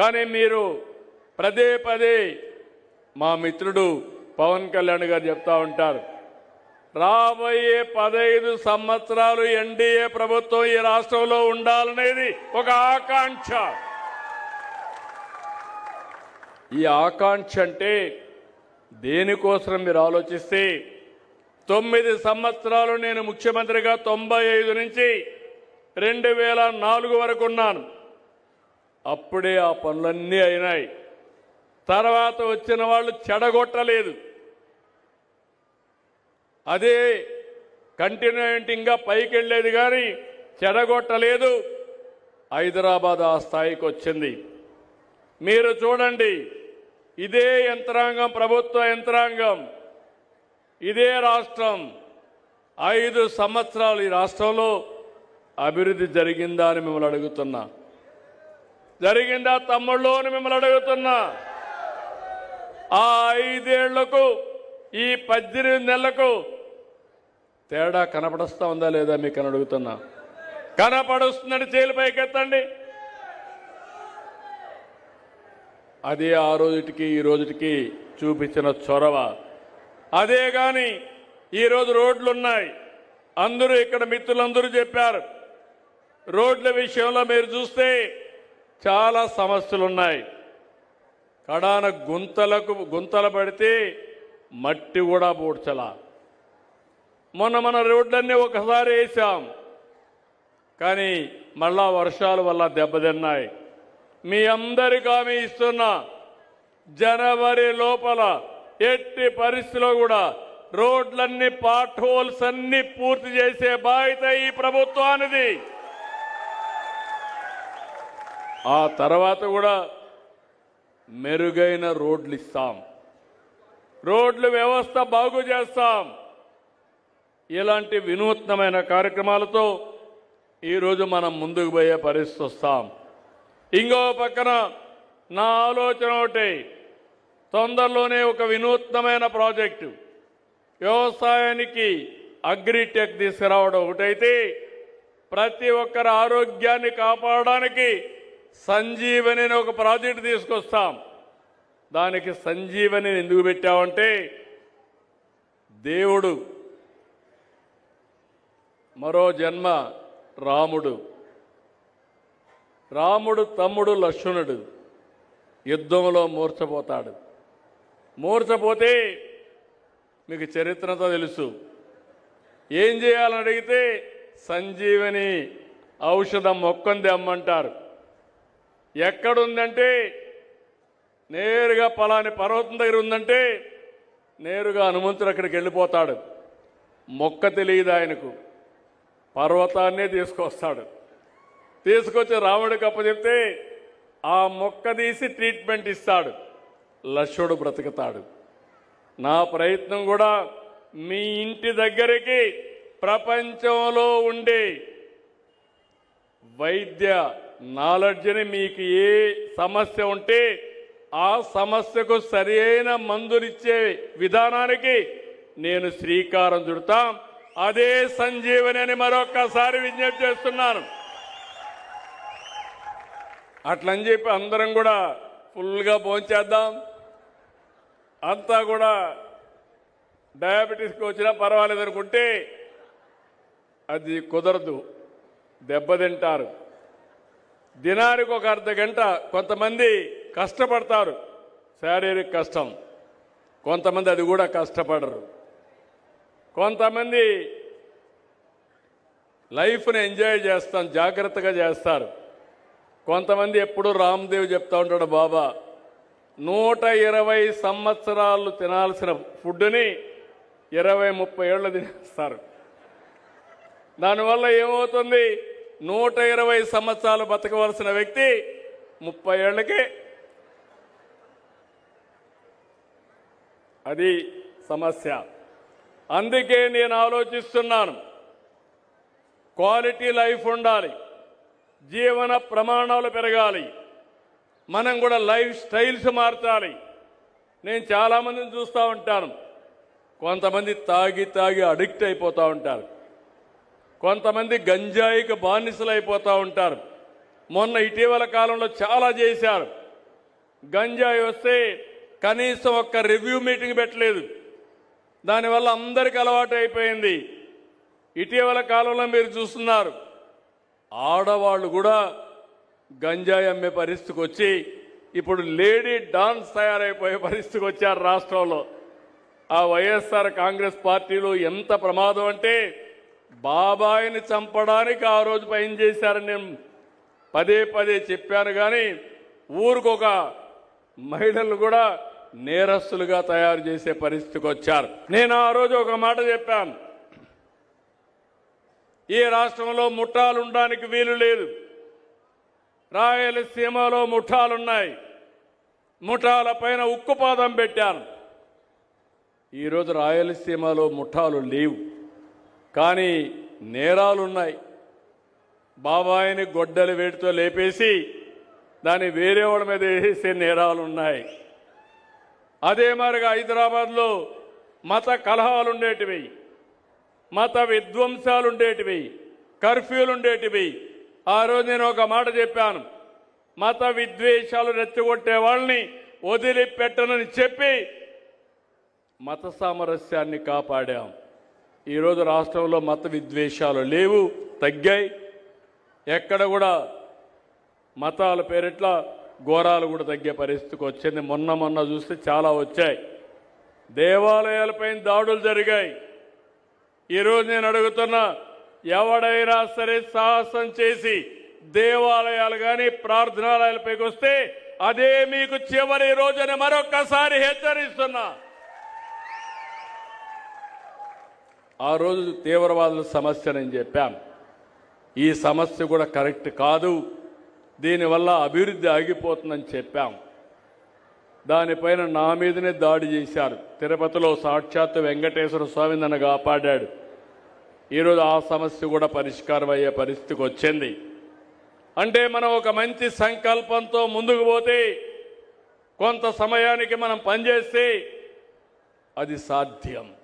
కానీ మీరు పదే పదే మా మిత్రుడు పవన్ కళ్యాణ్ గారు చెప్తా ఉంటారు. రాబోయే పదహైదు సంవత్సరాలు ఎన్డీఏ ప్రభుత్వం ఈ రాష్ట్రంలో ఉండాలనేది ఒక ఆకాంక్ష. ఈ ఆకాంక్ష అంటే దేనికోసం మీరు ఆలోచిస్తే తొమ్మిది సంవత్సరాలు నేను ముఖ్యమంత్రిగా తొంభై ఐదు నుంచి రెండు వేల నాలుగు వరకు ఉన్నాను. అప్పుడే ఆ పనులన్నీ అయినాయి. తర్వాత వచ్చిన వాళ్ళు చెడగొట్టలేదు. అదే కంటిన్యూటింగ్గా పైకి వెళ్ళేది కానీ చెడగొట్టలేదు. హైదరాబాద్ ఆ స్థాయికి వచ్చింది. మీరు చూడండి ఇదే యంత్రాంగం ప్రభుత్వ యంత్రాంగం ఇదే రాష్ట్రం. ఐదు సంవత్సరాలు ఈ రాష్ట్రంలో అభివృద్ధి జరిగిందా అని మిమ్మల్ని అడుగుతున్నా. జరిగిందా తమ్ముళ్ళు అని మిమ్మల్ని అడుగుతున్నా. ఆ ఐదేళ్ళకు ఈ పద్దెనిమిది నెలలకు తేడా కనపడుస్తా ఉందా లేదా మీకు అని అడుగుతున్నా. కనపడుస్తుందని చేలు పైకెత్తండి. అదే ఆ రోజుటికి ఈ రోజుటికి చూపించిన చొరవ. అదే కానీ ఈరోజు రోడ్లు ఉన్నాయి అందరూ ఇక్కడ మిత్రులందరూ చెప్పారు. రోడ్ల విషయంలో మీరు చూస్తే చాలా సమస్యలు ఉన్నాయి కడాన గుంతలకు గుంతలు పడితే మట్టి కూడా పూడ్చలా. మొన్న మన రోడ్లన్నీ ఒకసారి వేసాం. కానీ మళ్ళా వర్షాల వల్ల దెబ్బతిన్నాయి. మీ అందరికీ హామీ ఇస్తున్నా జనవరి లోపల ఎట్టి పరిస్థితిలో కూడా రోడ్లన్నీ పాట్ హోల్స్ అన్ని పూర్తి చేసే బాధ్యత ఈ ప్రభుత్వానిది. ఆ తర్వాత కూడా మెరుగైన రోడ్లు ఇస్తాం. రోడ్ల వ్యవస్థ బాగు చేస్తాం. ఇలాంటి వినూత్నమైన కార్యక్రమాలతో ఈరోజు మనం ముందుకు పోయే పరిస్థితి వస్తాం. ఇంకో పక్కన నా ఆలోచన ఒకటి. తొందరలోనే ఒక వినూత్నమైన ప్రాజెక్టు. వ్యవసాయానికి అగ్రిటెక్ తీసుకురావడం ఒకటైతే ప్రతి ఒక్కరి ఆరోగ్యాన్ని కాపాడడానికి సంజీవని ఒక ప్రాజెక్టు తీసుకొస్తాం. దానికి సంజీవని ఎందుకు పెట్టామంటే దేవుడు మరో జన్మ రాముడు. రాముడు తమ్ముడు లక్ష్మణుడు. యుద్ధంలో మూర్చపోతాడు. మూర్చపోతే మీకు చరిత్రతో తెలుసు. ఏం చేయాలని అడిగితే సంజీవని ఔషధం మొక్కంది అమ్మంటారు. ఎక్కడుందంటే నేరుగా పలాని పర్వతం దగ్గర ఉందంటే నేరుగా హనుమంతుడు అక్కడికి వెళ్ళిపోతాడు. మొక్క తెలియదు ఆయనకు. పర్వతాన్నే తీసుకొస్తాడు. తీసుకొచ్చి రాముడికి అప్పచెప్తే ఆ మొక్క తీసి ట్రీట్మెంట్ ఇస్తాడు. లక్ష్యుడు బ్రతుకుతాడు. నా ప్రయత్నం కూడా మీ ఇంటి దగ్గరికి ప్రపంచంలో ఉండే వైద్య నాలెడ్జ్ని మీకు ఏ సమస్య ఉంటే ఆ సమస్యకు సరి అయిన మందునిచ్చే విధానానికి నేను శ్రీకారం చుడతాం. అదే సంజీవని అని మరొక్కసారి విజ్ఞప్తి చేస్తున్నాను. అట్లని చెప్పి అందరం కూడా ఫుల్గా భోంచేద్దాం. అంతా కూడా డయాబెటీస్కి వచ్చినా పర్వాలేదు అనుకుంటే అది కుదరదు. దెబ్బతింటారు. దినానికి ఒక అర్ధ గంట కొంతమంది కష్టపడతారు. శారీరక కష్టం. కొంతమంది అది కూడా కష్టపడరు. కొంతమంది లైఫ్ని ఎంజాయ్ చేస్తాం జాగ్రత్తగా చేస్తారు. కొంతమంది ఎప్పుడు రామ్దేవ్ చెప్తా ఉంటాడు బాబా నూట ఇరవై సంవత్సరాలు తినాల్సిన ఫుడ్ని ఇరవై ముప్పై ఏళ్ళు తినేస్తారు. దానివల్ల ఏమవుతుంది? నూట ఇరవై సంవత్సరాలు బతకవలసిన వ్యక్తి ముప్పై ఏళ్ళకే. అది సమస్య. అందుకే నేను ఆలోచిస్తున్నాను క్వాలిటీ లైఫ్ ఉండాలి జీవన ప్రమాణాలు పెరగాలి మనం కూడా లైఫ్ స్టైల్స్ మార్చాలి. నేను చాలామందిని చూస్తూ ఉంటాను కొంతమంది తాగి తాగి అడిక్ట్ అయిపోతూ ఉంటారు. కొంతమంది గంజాయికి బానిసలు అయిపోతూ ఉంటారు. మొన్న ఇటీవల కాలంలో చాలా చేశారు. గంజాయి వస్తే కనీసం ఒక్క రివ్యూ మీటింగ్ పెట్టలేదు. దానివల్ల అందరికి అలవాటు అయిపోయింది. ఇటీవల కాలంలో మీరు చూస్తున్నారు. ఆడవాళ్ళు కూడా గంజాయి అమ్మే పరిస్థితికి వచ్చి ఇప్పుడు లేడీ డాన్స్ తయారైపోయే పరిస్థితికి వచ్చారు రాష్ట్రంలో. ఆ వైఎస్ఆర్ కాంగ్రెస్ పార్టీలో ఎంత ప్రమాదం అంటే బాబాయిని చంపడానికి ఆ రోజు పైన చేశారని నేను పదే పదే చెప్పాను కానీ ఊరికొక మహిళలు కూడా నేరస్తులుగా తయారు చేసే పరిస్థితికి వచ్చారు. నేను ఆ రోజు ఒక మాట చెప్పాను. ఈ రాష్ట్రంలో ముఠాలు ఉండడానికి వీలు లేదు. రాయలసీమలో ముఠాలున్నాయి. ముఠాల పైన ఉక్కుపాదం పెట్టాను. ఈరోజు రాయలసీమలో ముఠాలు లేవు. కానీ నేరాలున్నాయి. బాబాయిని గొడ్డలి వేటితో లేపేసి దాన్ని వేరే వాళ్ళ మీద వేసే నేరాలు ఉన్నాయి అదే మరిగా హైదరాబాద్లో మత కలహాలు ఉండేటివి మత విధ్వంసాలు ఉండేటివి కర్ఫ్యూలు ఉండేటివి ఆ రోజు నేను ఒక మాట చెప్పాను. మత విద్వేషాలు రెచ్చగొట్టే వాళ్ళని వదిలిపెట్టనని చెప్పి మత సామరస్యాన్ని కాపాడాం. ఈరోజు రాష్ట్రంలో మత విద్వేషాలు లేవు తగ్గాయి. ఎక్కడ కూడా మతాల పేరిట్ల ఘోరాలు కూడా తగ్గే పరిస్థితికి వచ్చింది. మొన్న మొన్న చూస్తే చాలా వచ్చాయి. దేవాలయాలపైన దాడులు జరిగాయి. ఈరోజు నేను అడుగుతున్నా ఎవడైనా సరే సాహసం చేసి దేవాలయాలు కానీ ప్రార్థనాలయాలపైకి వస్తే అదే మీకు చివరి రోజుని మరొక్కసారి హెచ్చరిస్తున్నా. ఆ రోజు తీవ్రవాదుల సమస్య నేను చెప్పాం ఈ సమస్య కూడా కరెక్ట్ కాదు. దీనివల్ల అభివృద్ధి ఆగిపోతుందని చెప్పాం. దానిపైన నా మీదనే దాడి చేశారు. తిరుపతిలో సాక్షాత్తు వెంకటేశ్వర స్వామి నన్ను కాపాడాడు. ఈరోజు ఆ సమస్య కూడా పరిష్కారం అయ్యే పరిస్థితికి వచ్చింది. అంటే మనం ఒక మంచి సంకల్పంతో ముందుకు పోతే కొంత సమయానికి మనం పనిచేస్తే అది సాధ్యం.